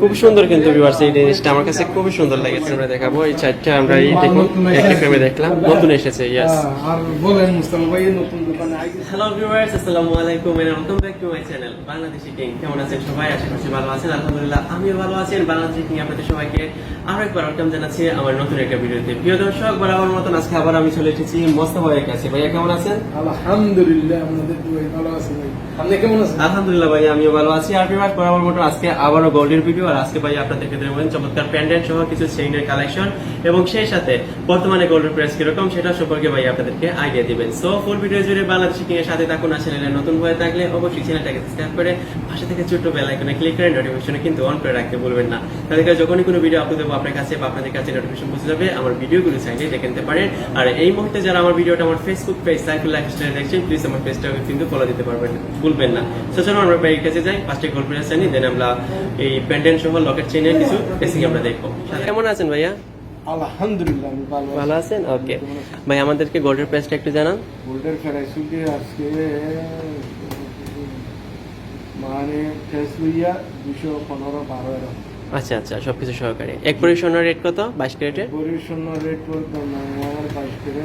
খুব সুন্দর কিন্তু ভিউয়ার্স এই জিনিসটা। আমার কাছে খুবই সুন্দর লেগেছে আমরা দেখাবো। এই চারটা আমরা এই দেখুন একটা ফ্রেমে দেখলাম। নতুন এসেছে ইয়াস আর বলেন মুস্তাফা ভাই এই নতুন দোকানে হ্যালো ভিউয়ার্স আসসালামু আলাইকুম and welcome back to my channel Bangladeshi king কেমন আছেন সবাই? আশা করছি ভালো আছেন। আলহামদুলিল্লাহ আমিও ভালো আছি আর বাংলাদেশি কিং আপনাদের সবাইকে আরও একবার ওয়েলকাম জানাচ্ছি আমার নতুন একটা ভিডিওতে। প্রিয় দর্শক বরাবর মতন আজকে আবার আমি চলে এসেছি মোস্তফা ভাইয়ের কাছে। ভাইয়া কেমন আছেন? আলহামদুলিল্লাহ আমাদের দুই ভালো আছে ভাই। আপনি কেমন আছেন? আলহামদুলিল্লাহ ভাই আমিও ভালো আছি। আর ভিউয়ার্স বরাবর মতন আজকে আবারও গোল্ডের ভিডিও আর আজকে ভাই চমৎকার সহ কিছু কালেকশন এবং সেই সাথে বর্তমানে প্রাইস কীরকম সেটা সম্পর্কে ভাই আপনাদেরকে আইডিয়া দিবেন। সো ফুল ভিডিও জুড়ে বাংলাদেশি কিং এর সাথে থাকুন নতুন হয়ে থাকলে অবশ্যই চ্যানেলটাকে সাবস্ক্রাইব করে পাশে থেকে ছোট্ট বেল আইকনে ক্লিক করে নোটিফিকেশনে কিন্তু অন করে রাখতে ভুলবেন না। তাহলে যখনই কোনো ভিডিও আপলোড দেবো আপনার কাছে বা আপনাদের কাছে নোটিফিকেশন পৌঁছে যাবে, আমার ভিডিওগুলো চাইলে দেখে নিতে পারেন। আর এই মুহূর্তে যারা আমার ভিডিওটা আমার ফেসবুক পেজ সাইফুল লাইফস্টাইল দেখছেন প্লিজ আমার পেজটাকে কিন্তু ফলো দিতে পারবেন ভুলবেন না। সো চলো আমরা বাইরের কাছে যাই ফার্স্টে গোল্ড প্রেস জানি দেন আমরা এই প্যান্ডেন্ট সহ লকেট চেনের কিছু বেসিক আমরা দেখব। কেমন আছেন ভাইয়া? আলহামদুলিল্লাহ আমি ভালো ভালো আছেন? ওকে ভাই আমাদেরকে গোল্ডের প্রাইসটা একটু জানান। গোল্ডের আজকে? মানে ফেস লইয়া দুশো পনেরো বারো এরকম। আচ্ছা আচ্ছা সবকিছু সহকারে। এক পরিশনের রেট কত? বাইশ ক্যারেটের? পরিশূন্য রেট আমার বাইশ করে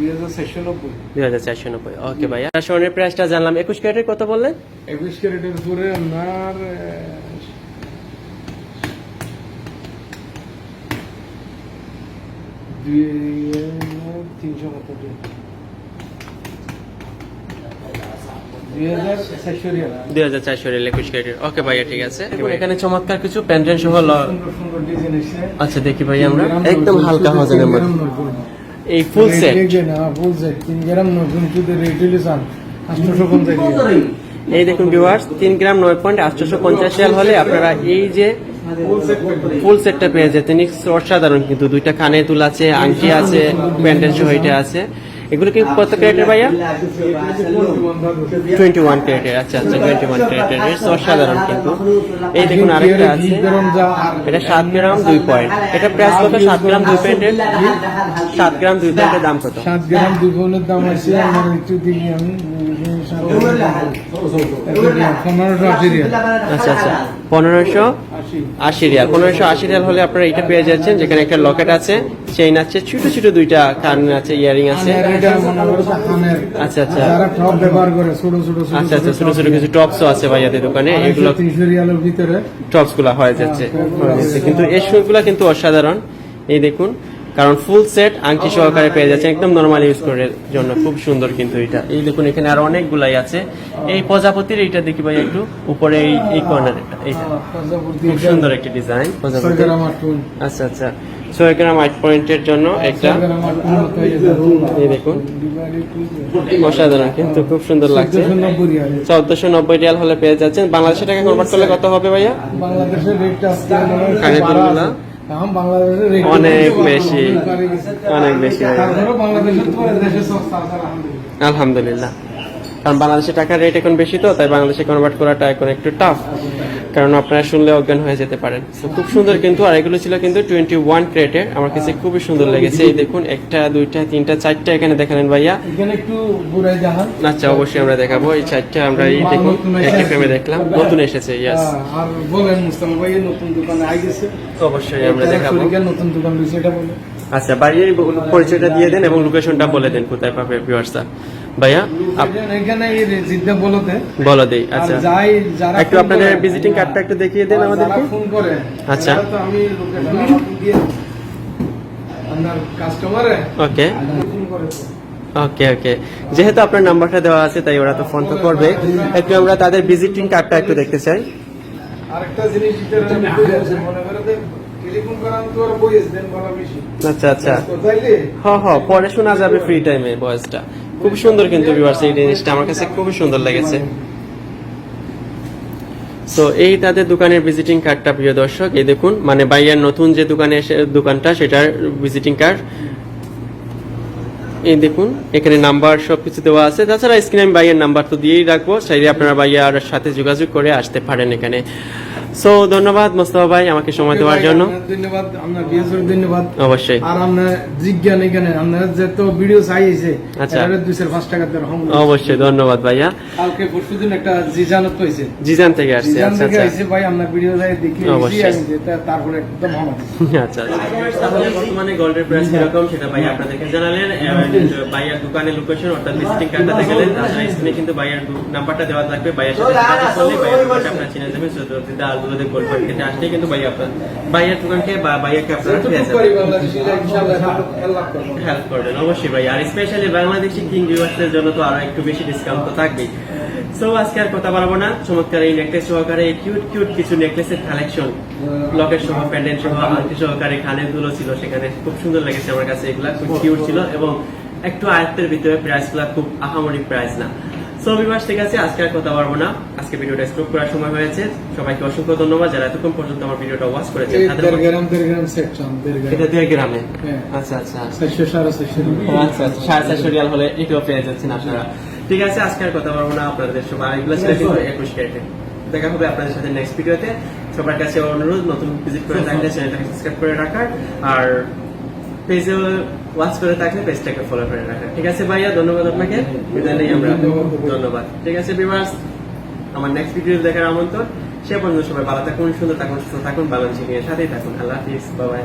দুই হাজার চারশো নব্বই। ওকে ভাইয়া। স্বর্ণের প্রাইসটা জানলাম। একুশ ক্যারেটের কত বললেন? একুশ ক্যারেটের উপরে আপনার তিনশো কত দুই হাজার চারশো রিয়াল। দুই হাজার চারশো রেল একুশ ক্যারেটের। ওকে ভাইয়া ঠিক আছে। এখানে চমৎকার কিছু প্যান্ডেন্ট সহ আচ্ছা দেখি ভাই আমরা। একদম হালকা হজনের মধ্যে এই ফুল সেট না ফুল সেট তিন গ্রাম নতুন কিন্তু রেট হলে চান আটশোশো পঞ্চাশ এই দেখুন ভিউয়ার্স তিন গ্রাম নয় পয়েন্ট আটশোশো পঞ্চাশ রিয়াল হলে আপনারা এই যে ফুল ফুল সেটটা পেয়ে যেতেন। অসাধারণ কিন্তু দুইটা কানে দুল আছে আংটি আছে প্যান্ডেল সহ এটা আছে। এগুলো কি কত ক্যারেটের ভাইয়া? টোয়েন্টি ওয়ান ক্যারেটের আচ্ছা আচ্ছা টোয়েন্টি ওয়ান ক্যারেটের অসাধারণ কিন্তু। এই দেখুন আরেকটা আছে। এটা সাত গ্রাম দুই পয়েন্ট এটা প্রাইস কত? সাত গ্রাম দুই পয়েন্টের সাত গ্রাম দুই পয়েন্টের দাম কত? সাত গ্রাম দুই পৌনের দাম আছে আমার একটু দিলি আমি। আচ্ছা আচ্ছা। পনেরোশো আশি। রিয়াল। পনেরোশো আশি রিয়াল হলে আপনারা এটা পেয়ে যাচ্ছেন যেখানে একটা লকেট আছে চেইন আছে ছোট ছোট দুইটা কান আছে ইয়ারিং আছে। আচ্ছা আচ্ছা। আচ্ছা আচ্ছা ছোট ছোট কিছু টপসও আছে ভাইয়াদের দোকানে এগুলো টপসগুলা হয়ে যাচ্ছে হয়ে যাচ্ছে। কিন্তু এই শুগুলা কিন্তু অসাধারণ। এই দেখুন কারণ ফুল সেট আংটি সহকারে পেয়ে যাচ্ছে একদম নর্মাল ইউজ করার জন্য। খুব সুন্দর কিন্তু এটা। এই দেখুন এখানে আরও অনেকগুলাই আছে। এই প্রজাপতির এইটা দেখি ভাই একটু। উপরে এই এই কর্নার কর্নারটা এইটা। খুব সুন্দর একটা ডিজাইন প্রজাপতি। আচ্ছা আচ্ছা। ছয় গ্রাম আট পয়েন্টের জন্য একটা এই দেখুন। অসাধারণ কিন্তু খুব সুন্দর লাগছে। চোদ্দশো নব্বই রিয়াল। হলে পেয়ে যাচ্ছেন। বাংলাদেশের টাকা কনভার্ট করলে কত হবে ভাইয়া? বাংলাদেশের রেটটা দাম বাংলাদেশের অনেক বেশি অনেক বেশি আলহামদুলিল্লাহ। কারণ বাংলাদেশে টাকার রেট এখন বেশি তো তাই বাংলাদেশে কনভার্ট করাটা এখন একটু টাফ কারণ আপনারা শুনলে অজ্ঞান হয়ে যেতে পারেন। খুব সুন্দর কিন্তু আর এগুলো ছিল কিন্তু টোয়েন্টি ওয়ান ক্রেটের আমার কাছে খুবই সুন্দর লেগেছে। এই দেখুন একটা দুইটা তিনটা চারটা এখানে দেখালেন ভাইয়া। আচ্ছা অবশ্যই আমরা দেখাবো। এই চারটা আমরা এই দেখুন একটি ফ্রেমে দেখলাম। নতুন এসেছে ইয়াস আর বলেন মুস্তাফা ভাই নতুন দোকানে আই গেছে। অবশ্যই আমরা দেখাবো। নতুন দোকান বলে। আচ্ছা ভাইয়ের পরিচয়টা দিয়ে দেন এবং লোকেশনটা বলে দেন কোথায় পাবে ভিউয়ার্সটা ভাইয়া এখানে জিদ্দা বলতে বলো দেই আর আচ্ছা। যাই যারা একটু আপনাদের ভিজিটিং কার্ডটা একটু দেখিয়ে দেন আর আমাদেরকে। ফোন করে আচ্ছা। তো আমি আপনার কাস্টমারে ওকে। ফোন করে ওকে ওকে। যেহেতু আপনার নাম্বারটা দেওয়া আছে তাই ওরা তো ফোন তো করবে। একটু আমরা তাদের ভিজিটিং কার্ডটা একটু দেখতে চাই। আরেকটা জিনিস মনে করে আচ্ছা আচ্ছা। হ হ পরে শোনা যাবে ফ্রি টাইমে ভয়েসটা খুব সুন্দর কিন্তু ভিউয়ার্স এই জিনিসটা, আমার কাছে খুবই সুন্দর লেগেছে। সো এই তাদের দোকানের ভিজিটিং কার্ডটা প্রিয় দর্শক, এই দেখুন মানে বাইয়ের নতুন যে দোকানে দোকানটা, সেটার ভিজিটিং কার্ড এই দেখুন, এখানে নাম্বার সবকিছু দেওয়া আছে। তাছাড়া স্ক্রিনে আমি বাইয়ের নাম্বার তো দিয়েই রাখব, চাইলে আপনারা বাইয়ার সাথে যোগাযোগ করে আসতে পারেন এখানে। সো ধন্যবাদ মোস্তফা ভাই আমাকে সময় দেওয়ার জন্য। ধন্যবাদ আপনার বিএসএর ধন্যবাদ। অবশ্যই। আর আপনার জিজ্ঞান এখানে আপনার যে তো ভিডিও চাইছে আচ্ছা। দুই চার পাঁচ টাকা দেওয়ার অবশ্যই ধন্যবাদ ভাইয়া। কালকে পরশু দিন একটা জিজানত হয়েছে জিজান থেকে আসছে আচ্ছা আচ্ছা। আইছে ভাই ভিডিও দেখে অবশ্যই। তারপরে একদম আচ্ছা আচ্ছা। বর্তমানে গোল্ডের প্রাইস কীরকম সেটা ভাই আপনাদেরকে জানালেন ভাইয়ার দোকানের লোকেশন অর্থাৎ ভিজিটিং গেলেন স্ক্রিনে কিন্তু ভাইয়ার নাম্বারটা দেওয়া থাকবে। ভাইয়ার সাথে আপনারা চিনে যাবেন সত্যি গোল্ড মার্কেটে আসলে কিন্তু ভাইয়া আপনার ভাইয়ার দোকানকে বা ভাইয়াকে আপনারা পেয়ে যাবেন হেল্প করবেন অবশ্যই ভাই আর স্পেশালি বাংলাদেশি কিং ভিউয়ার্সদের জন্য তো আরও একটু বেশি ডিসকাউন্ট তো থাকবেই। সো আজকে আর কথা বাড়াবো না। চমৎকার এই নেকলেস সহকারে কিউট কিউট কিছু নেকলেসের কালেকশন লকেট সহ সহ আংটি সহকারে কানের দুলো ছিল সেখানে। খুব সুন্দর লেগেছে আমার কাছে এগুলা খুব কিউট ছিল এবং একটু আয়ত্তের ভিতরে প্রাইসগুলা খুব আহামরি প্রাইস না। সো বিভাস ঠিক আছে আজকে আর কথা পারব না। আজকে ভিডিওটা স্টপ করার সময় হয়েছে। সবাইকে অসংখ্য ধন্যবাদ যারা এতক্ষণ পর্যন্ত আমার ভিডিওটা ওয়াচ দেড় গ্রাম দেড় এটা দিয়ে গ্রামে? হ্যাঁ। আচ্ছা আচ্ছা। আচ্ছা আচ্ছা। সাড়ে চারশো রিয়াল হলে এটাও পেয়ে যাচ্ছেন আপনারা। ঠিক আছে আজকে আর কথা বলব না। আপনাদের সবাই এগুলো ছিল কিন্তু একুশ ক্যারেটে। দেখা হবে আপনাদের সাথে নেক্সট ভিডিওতে সবার কাছে অনুরোধ নতুন ভিজিট করে থাকলে চ্যানেলটাকে সাবস্ক্রাইব করে রাখার। আর পেজে ওয়াচ করে থাকলে পেজটাকে ফলো করে রাখেন। ঠিক আছে ভাইয়া? ধন্যবাদ আপনাকে। বিদায় নেই আমরা। ধন্যবাদ। ঠিক আছে বিভার্স আমার নেক্সট ভিডিও দেখার আমন্ত্রণ। সে পর্যন্ত সবাই ভালো থাকুন, সুন্দর থাকুন, সুস্থ থাকুন বাংলাদেশ নিয়ে সাথেই থাকুন। আল্লাহ হাফিজ। বাবাই